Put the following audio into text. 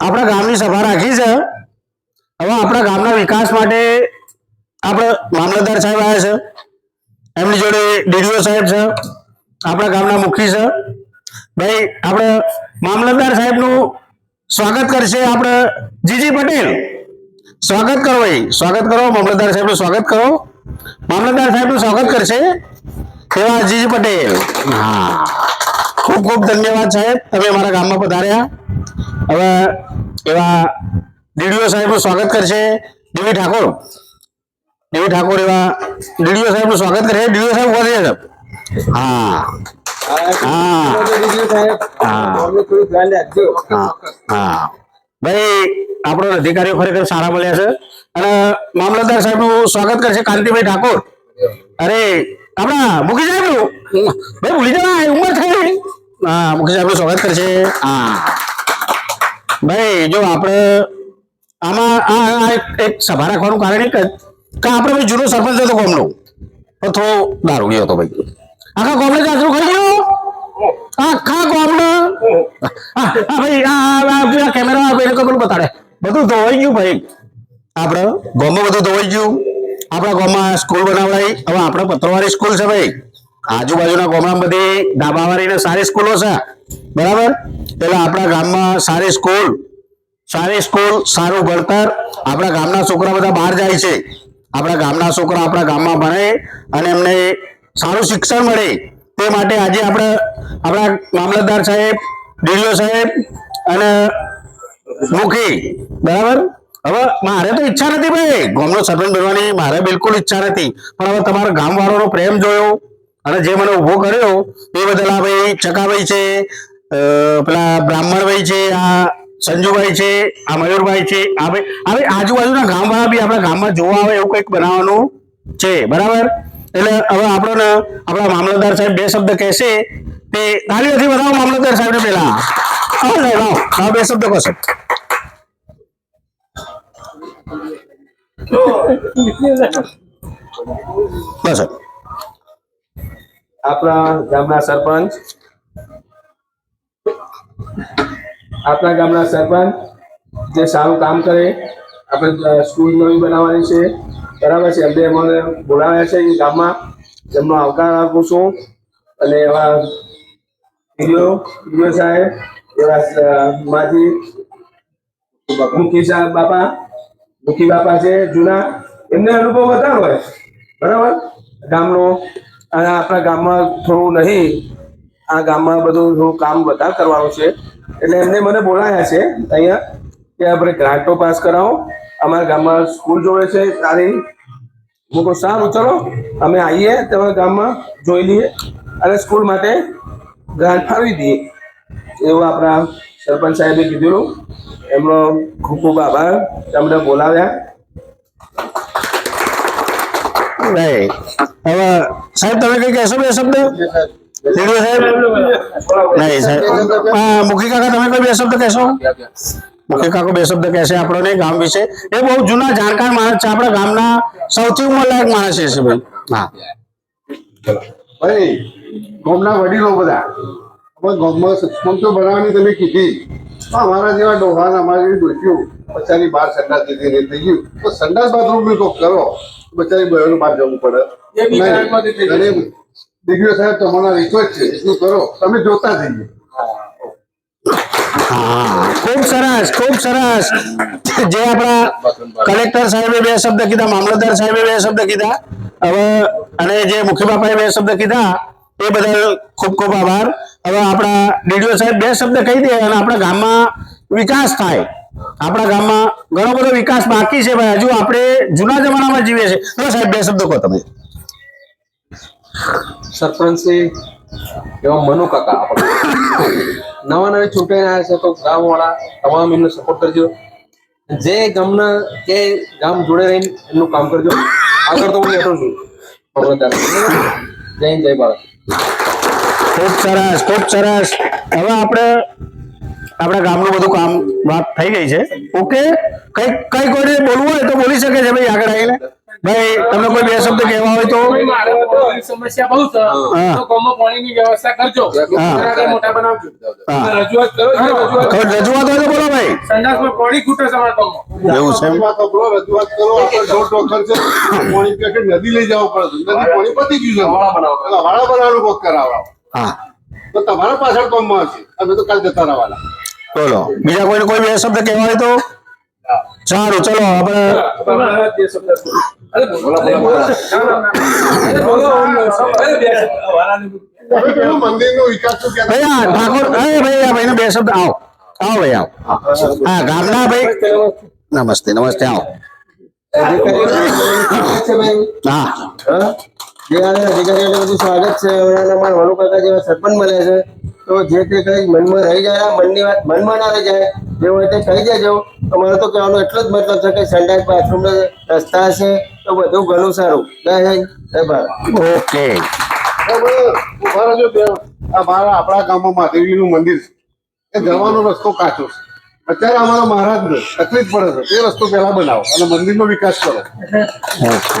આપણા ગામની સભા રાખી છે. હવે આપણા ગામના વિકાસ માટે આપણે મામલતદાર સાહેબ આવ્યા છે. એમની જોડે ડીડીઓ સાહેબ છે. આપણા ગામના મુખી છે. ભાઈ, આપણે મામલતદાર સાહેબનું સ્વાગત કરશે આપણે જીજી પટેલ. સ્વાગત કરો ભાઈ, સ્વાગત કરો. મામલતદાર સાહેબનું સ્વાગત કરો. મામલતદાર સાહેબનું સ્વાગત કરશે એવા જીજી પટેલ. હા. ખૂબ ખૂબ ધન્યવાદ સાહેબ. તમે અમારા ગામમાં પધાર્યા. હવે એવા ડીડીઓ સાહેબનું સ્વાગત કરશે. દેવી ઠાકોર. દેવી ઠાકોર એવા ડીડીઓ સાહેબનું સ્વાગત કરશે ડીડીઓ સાહેબ ઊભા સાહેબ. હા. આપણો અધિકારીઓ ખરેખર સારા મળ્યા છે. અને મામલતદાર સાહેબનું સ્વાગત કરશે કાંતિભાઈ ઠાકોર. અરે, આપણા મુખી સાહેબનું? ભાઈ, ભૂલી જવાય, ઉંમર થઈ હા મુખી સાહેબનું સ્વાગત કરશે. હા. ભાઈ, જો આપણે આમાં આ આ એક સભા રાખવાનું કારણ એક જ કે આપણે ભાઈ જૂનો સરપંચ હતો પણ દારૂ ગયો હતો ભાઈ. આખા ગામને જાતરું ખાઈ ગયો? આખા હા ભાઈ, આ કેમેરા તો પેલું બતાડે. બધું ધોવાઈ ગયું ભાઈ. આપણે ગામમાં બધું ધોવાઈ ગયું. આપણા ગામમાં સ્કૂલ બનાવડાવી હવે આપણે પત્રવાળી સ્કૂલ છે ભાઈ. આજુબાજુના ગામડામાં બધી ડાબાવાળીને સારી સ્કૂલો છે. બરાબર? એટલે આપણા ગામમાં સારી સ્કૂલ સારી સ્કૂલ, સારું ભણતર. આપણા ગામના છોકરા બધા બહાર જાય છે. આપણા ગામના છોકરા આપણા ગામમાં ભણે અને એમને સારું શિક્ષણ મળે. તે માટે આજે આપણે આપણા મામલતદાર સાહેબ, ડીડીઓ સાહેબ અને મુખી, બરાબર? હવે મારે તો ઈચ્છા નથી ભાઈ. ગામનો સરપંચ બનવાની મારે બિલકુલ ઈચ્છા નથી. પણ હવે તમારા ગામવાળોનો પ્રેમ જોયો. અને જે મને ઊભો કર્યો, એ બદલ આ ભાઈ ચકાભાઈ છે પેલા બ્રાહ્મણભાઈ છે, આ સંજુભાઈ છે, આ મયુરભાઈ છે, આ ભાઈ આ ભાઈ આજુબાજુના ગામ વાળા બી આપણા ગામમાં જોવા આવે એવું કંઈક બનાવવાનું છે, બરાબર? એટલે હવે આપણને આપણા મામલતદાર સાહેબ બે શબ્દ કહેશે, તે તાલીઓથી બતાવો મામલતદાર સાહેબને પેલા આવો સાહેબ આવો હા, બે શબ્દ કહો, સાહેબ. બસ, સાહેબ. આપણા ગામના સરપંચ. આપણા ગામના સરપંચ જે સારું કામ કરે, આપણે સ્કૂલ નવી બનાવવાની છે. બરાબર છે એમને અમને બોલાવ્યા છે ગામમાં. એમનો આવકાર આપું છું. અને એવા વીડિયો સાહેબ, એવા માજી મુખી સાહેબ બાપા, મુખી બાપા છે, જૂના. એમને અનુભવ વધારે હોય. બરાબર? ગામનો અને આપણા ગામમાં થોડું નહીં, આ ગામમાં બધું થોડું કામ વધારે કરવાનું છે. એટલે એમને મને બોલાયા છે અહીંયા કે આપણે ગ્રાન્ટો પાસ કરાવો. અમારા ગામમાં સ્કૂલ જોડે છે સારી હું કહું, સારું, ચલો. અમે આવીએ, તમારા ગામમાં જોઈ લઈએ અને સ્કૂલ માટે ગ્રાન્ટ ફાળવી દઈએ. એવું આપણા સરપંચ સાહેબે કીધેલું. એમનો ખૂબ ખૂબ આભાર. તમને બોલાવ્યા. હવે સાહેબ તમે કઈ કહેશો બે શબ્દ? રેડિયો સાહેબ? નહીં સાહેબ. હા, મુખી કાકા તમે કોઈ બે શબ્દ કહેશો? મુખી કાકો બે શબ્દ કહેશે આપણને ગામ વિશે. એ બહુ જૂના જાણકાર માણસ છે આપણા ગામના સૌથી ઉંમરલાયક માણસ છે ભાઈ. હા. ભાઈ ગામના વડીલો બધા. અમે ગામમાં સક્ષમતો બનાવવાની તમે કીધી. અમારા જેવા ડોહાના અમારા જેવી ડોસીઓ બચારી બહાર સંડાસ દીધી થઈ ગયું. તો સંડાસ બાથરૂમ બી કોક કરો. બચારી બહેનો બહાર જવું પડે. અને દીકરીઓ સાહેબ તમારા રિક્વેસ્ટ છે. એટલું કરો. તમે જોતા જઈએ. હા ખૂબ સરસ ખૂબ સરસ. જે આપણા કલેક્ટર સાહેબે બે શબ્દ કીધા મામલતદાર સાહેબે બે શબ્દ કીધા હવે અને જે મુખ્ય બાપાએ બે શબ્દ કીધા એ બદલ ખૂબ ખૂબ આભાર. હવે આપણા ડીડીઓ સાહેબ બે શબ્દ કહી દે અને આપણા ગામમાં વિકાસ થાય. આપણા ગામમાં ઘણો બધો વિકાસ બાકી છે ભાઈ. હજુ આપણે જૂના જમાનામાં જીવીએ છીએ. હવે સાહેબ બે શબ્દો કહો તમે. સરપંચ એવા મનુ કાકા આપણે. નવા નવી ચૂંટાઈને આવ્યા છે તો ગામ વાળા તમામ એમને સપોર્ટ કરજો. જે ગામના કે ગામ જોડે રહીને એમનું કામ કરજો. આગળ તો હું બેઠો છું. જય જય ભારત. ખૂબ સરસ ખૂબ સરસ. હવે આપણે આપણા ગામનું બધું કામ વાત થઈ ગઈ છે. ઓકે? કઈ કઈ કોઈને બોલવું હોય તો બોલી શકે છે ભાઈ આગળ આવીને. ભાઈ તમને કોઈ બે શબ્દ કહેવા હોય તો? સમસ્યા બહુ છે. તો પાણીની વ્યવસ્થા કરજો. મોટા બનાવજો રજૂઆત કરો રજૂઆત હોય તો બોલો ભાઈ. સંડાસમાં પાણી ખૂટે છે અમારા ગામમાં. એવું છે રજૂઆત કરો આપણે ખર્ચો છે પાણી પીએ નદી લઈ જવું પડે. નદી પાણી પતી ગયું છે. એટલે વાળા બનાવવાનું કોક કરાવડાવો હા. તો તમારા પાછળ કોમમાં હશે. અમે તો કાલ જતા રહેવાના. બોલો. બીજા કોઈને કોઈ બે શબ્દ કહેવા હોય તો? સારું, ચલો, આપણે બે શબ્દ. આવો. આવો ભાઈ, આવો. હા ગામડા ભાઈ. નમસ્તે નમસ્તે, આવો. હા. જે અધિકારીઓને બધું સ્વાગત છે. વનુ કાકા જેવા સરપંચ મળ્યા છે. તો જે તે કઈ મનમાં રહી જાય મનની વાત મનમાં ના રહી જાય જે હોય તે કહી દેજો. અમારે તો કહેવાનો એટલો જ મતલબ છે કે સંડાસ બાથરૂમ રસ્તા છે તો બધું ઘણું સારું. જય હિન્દ જય ભારત. ઓકે. હવે ઊભા રહેજો બે. આ મારા આપણા ગામમાં મહાદેવીનું મંદિર છે. એ જવાનો રસ્તો કાચો છે. અત્યારે અમારા મહારાજને તકલીફ પડે છે. એ રસ્તો પહેલા બનાવો અને મંદિરનો વિકાસ કરો. ઓકે.